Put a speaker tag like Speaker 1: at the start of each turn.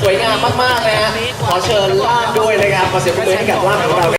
Speaker 1: สวยงามมากๆนะฮะขอเชิญล่ามด้วยนะครับขอเสียงปรบมือให้กับล่ามของเรา